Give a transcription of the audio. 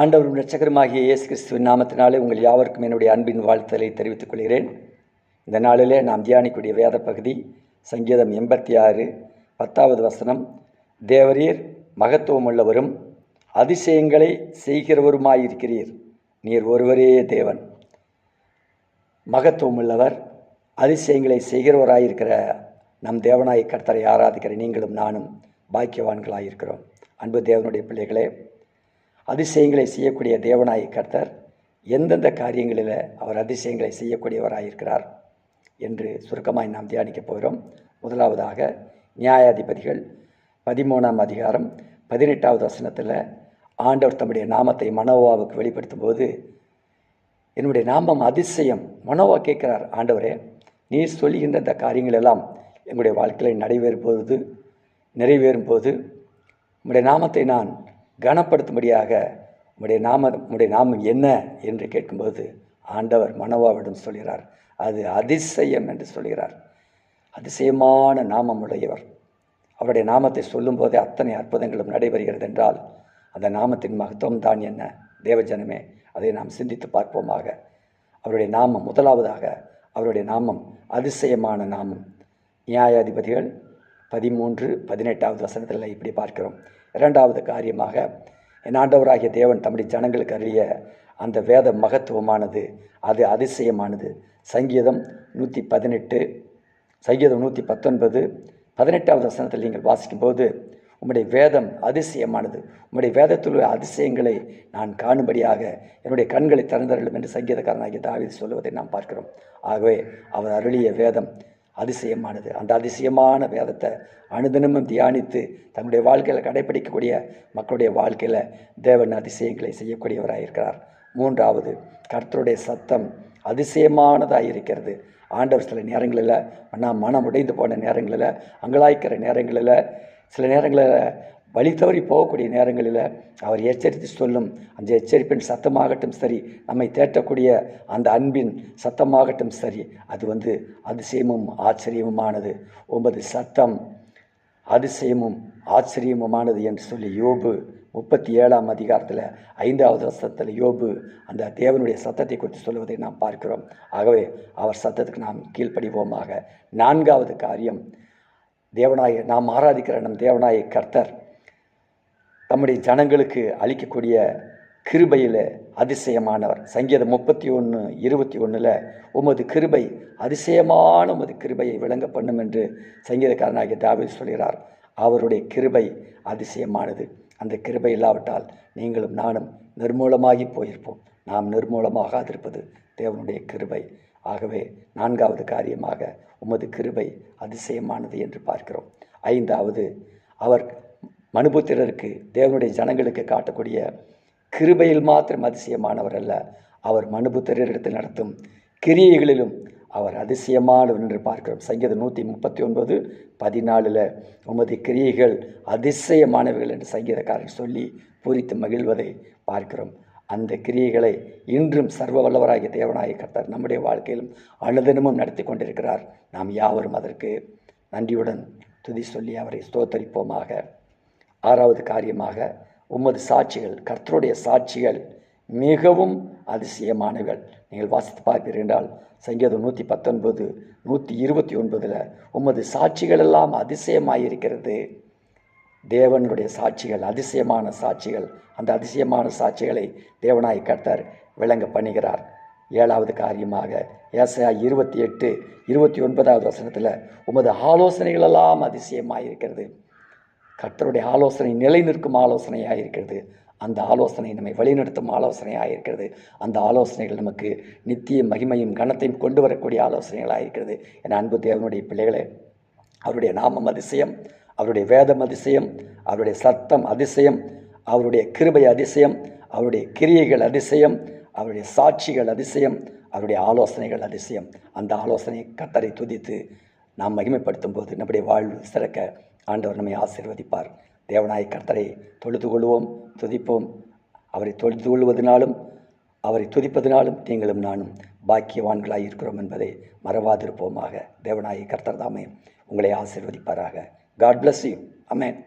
ஆண்டவரும் நட்சகரமாகிய இயேசு கிறிஸ்துவின் நாமத்தினாலே உங்கள் யாவருக்கும் என்னுடைய அன்பின் வாழ்த்தலை தெரிவித்துக் கொள்கிறேன். இந்த நாளிலே நாம் தியானிக்கூடிய வேத பகுதி சங்கீதம் எண்பத்தி ஆறு பத்தாவது வசனம். தேவரீர் மகத்துவமுள்ளவரும் அதிசயங்களை செய்கிறவருமாயிருக்கிறீர். நீர் ஒருவரே தேவன். மகத்துவமுள்ளவர் அதிசயங்களை செய்கிறவராயிருக்கிற நம் தேவனாய் கர்த்தரை ஆராதிக்கிற நீங்களும் நானும் பாக்கியவான்களாயிருக்கிறோம். அன்பு தேவனுடைய பிள்ளைகளே அதிசயங்களை செய்யக்கூடிய தேவனாய் கர்த்தர் எந்தெந்த காரியங்களில் அவர் அதிசயங்களை செய்யக்கூடியவராயிருக்கிறார் என்று சுருக்கமாய் நாம் தியானிக்கப் போகிறோம். முதலாவதாக நியாயாதிபதிகள் பதிமூணாம் அதிகாரம் பதினெட்டாவது வசனத்தில் ஆண்டவர் தம்முடைய நாமத்தை மனோவாவுக்கு வெளிப்படுத்தும் போது என்னுடைய நாமம் அதிசயம். மனோவா கேட்கிறார் ஆண்டவரே நீர் சொல்லுகின்ற இந்த காரியங்கள் எல்லாம் எங்களுடைய வாழ்க்கையில் நடைபெறும் போது நிறைவேறும் போது உங்களுடைய நாமத்தை நான் கனப்படுத்தும்படியாக உடைய நாம உடைய நாமம் என்ன என்று கேட்கும்போது ஆண்டவர் மனவாவிடம் சொல்கிறார். அது அதிசயம் என்று சொல்கிறார். அதிசயமான நாமம் உடையவர். அவருடைய நாமத்தை சொல்லும்போதே அத்தனை அற்புதங்களும் நடைபெறுகிறது என்றால் அந்த நாமத்தின் மகத்துவம் தான் என்ன? தேவஜனமே அதை நாம் சிந்தித்து பார்ப்போமாக. அவருடைய நாமம் முதலாவதாக அவருடைய நாமம் அதிசயமான நாமம். நியாயாதிபதிகள் பதிமூன்று பதினெட்டாவது வசனத்தில் இப்படி பார்க்கிறோம். இரண்டாவது காரியமாக என் ஆண்டவராகிய தேவன் தம்முடைய ஜனங்களுக்கு அருளிய அந்த வேத மகத்துவமானது அது அதிசயமானது. சங்கீதம் நூற்றி பதினெட்டு சங்கீதம் நூற்றி பத்தொன்பது பதினெட்டாவது வசனத்தில் நீங்கள் வாசிக்கும்போது உம்முடைய வேதம் அதிசயமானது. உம்முடைய வேதத்தில் உள்ள அதிசயங்களை நான் காணும்படியாக என்னுடைய கண்களை திறந்தருளும் என்று சங்கீதக்காரனாகிய தாவீது சொல்லுவதை நாம் பார்க்கிறோம். ஆகவே அவர் அருளிய வேதம் அதிசயமானது. அந்த அதிசயமான வேதத்தை அனுதினமும் தியானித்து தன்னுடைய வாழ்க்கையில் கடைபிடிக்கக்கூடிய மக்களுடைய வாழ்க்கையில் தேவன் அதிசயங்களை செய்யக்கூடியவராக இருக்கிறார். மூன்றாவது கர்த்தருடைய சத்தம் அதிசயமானதாக இருக்கிறது. ஆண்டவர் சில நேரங்களில் நான் மனம் உடைந்து போன நேரங்களில் அங்கலாய்க்கிற நேரங்களில் சில நேரங்களில் வழி தவறி போகக்கூடிய நேரங்களில் அவர் எச்சரித்து சொல்லும் அந்த எச்சரிப்பின் சத்தமாகட்டும் சரி நம்மை தேட்டக்கூடிய அந்த அன்பின் சத்தமாகட்டும் சரி அது வந்து அதிசயமும் ஆச்சரியமுமானது. உமது சத்தம் அதிசயமும் ஆச்சரியமுமானது என்று சொல்லி யோபு முப்பத்தி ஏழாம் அதிகாரத்தில் ஐந்தாவது வசத்தில் யோபு அந்த தேவனுடைய சத்தத்தை குறித்து சொல்வதை நாம் பார்க்கிறோம். ஆகவே அவர் சத்தத்துக்கு நாம் கீழ்ப்படிவோமாக. நான்காவது காரியம் தேவனாய நாம் ஆராதிக்கிற நம் தேவனாய கர்த்தர். தம்முடைய ஜனங்களுக்கு அளிக்கக்கூடிய கிருபையில் அதிசயமானவர். சங்கீதம் முப்பத்தி ஒன்று இருபத்தி ஒன்றில் உமது கிருபை அதிசயமான உமது கிருபையை விளங்க பண்ணும் என்று சங்கீதக்காரனாகிய தாவில் சொல்கிறார். அவருடைய கிருபை அதிசயமானது. அந்த கிருபை இல்லாவிட்டால் நீங்களும் நானும் நிர்மூலமாகி போயிருப்போம். நாம் நிர்மூலமாகாதிருப்பது தேவனுடைய கிருபை. ஆகவே நான்காவது காரியமாக உமது கிருபை அதிசயமானது என்று பார்க்கிறோம். ஐந்தாவது அவர் மனுபுத்திரருக்கு தேவனுடைய ஜனங்களுக்கு காட்டக்கூடிய கிருபையில் மாத்திரம் அதிசயமானவர் அல்ல அவர் மனுபுத்திரரிடத்தில் நடத்தும் கிரியைகளிலும் அவர் அதிசயமானவர் என்று பார்க்கிறோம். சங்கீதம் நூற்றி முப்பத்தி ஒன்பது பதினாலில் உமது கிரியைகள் அதிசயமானவர்கள் என்று சங்கீதக்காரன் சொல்லி பூரித்து மகிழ்வதை பார்க்கிறோம். அந்த கிரியைகளை இன்றும் சர்வ வல்லவராகிய தேவனாய கர்த்தர் நம்முடைய வாழ்க்கையிலும் அனுதினமும் நடத்தி கொண்டிருக்கிறார். நாம் யாவரும் அதற்கு நன்றியுடன் துதி சொல்லி அவரை ஸ்தோத்தரிப்போமாக. ஆறாவது காரியமாக உமது சாட்சிகள் கர்த்தருடைய சாட்சிகள் மிகவும் அதிசயமானவர்கள் நீங்கள் வாசித்து பார்ப்பீர்கள் என்றால் சங்கீதம் நூற்றி பத்தொன்பது நூற்றி இருபத்தி ஒன்பதில் உமது சாட்சிகள் எல்லாம் அதிசயமாயிருக்கிறது. தேவனுடைய சாட்சிகள் அதிசயமான சாட்சிகள் அந்த அதிசயமான சாட்சிகளை தேவனாய் கர்த்தர் விளங்க பண்ணுகிறார். ஏழாவது காரியமாக ஏசையா இருபத்தி எட்டு இருபத்தி ஒன்பதாவது வசனத்தில் உமது ஆலோசனைகளெல்லாம் அதிசயமாயிருக்கிறது. கர்த்தருடைய ஆலோசனை நிலை நிற்கும் ஆலோசனையாக இருக்கிறது அந்த ஆலோசனை நம்மை வழிநடத்தும் ஆலோசனையாக இருக்கிறது அந்த ஆலோசனைகள் நமக்கு நித்திய மகிமையும் கனத்தையும் கொண்டு வரக்கூடிய ஆலோசனைகளாக இருக்கிறது என் அன்பு தேவனுடைய பிள்ளைகளே அவருடைய நாமம் அதிசயம் அவருடைய வேதம் அதிசயம் அவருடைய சத்தம் அதிசயம் அவருடைய கிருபை அதிசயம் அவருடைய கிரியைகள் அதிசயம் அவருடைய சாட்சிகள் அதிசயம் அவருடைய ஆலோசனைகள் அதிசயம். அந்த ஆலோசனை கத்தரை துதித்து நாம் மகிமைப்படுத்தும் போது நம்முடைய வாழ்வு சிறக்க ஆண்டவர் நம்மை ஆசீர்வதிப்பார். தேவநாய கர்த்தரை தொழுது கொள்வோம் துதிப்போம். அவரை தொழுது கொள்வதனாலும் அவரை துதிப்பதனாலும் நீங்களும் நானும் பாக்கியவான்களாக இருக்கிறோம் என்பதை மறவாதிருப்போமாக. தேவநாயகி கர்த்தர் தாமே உங்களை ஆசீர்வதிப்பாராக. God bless you amen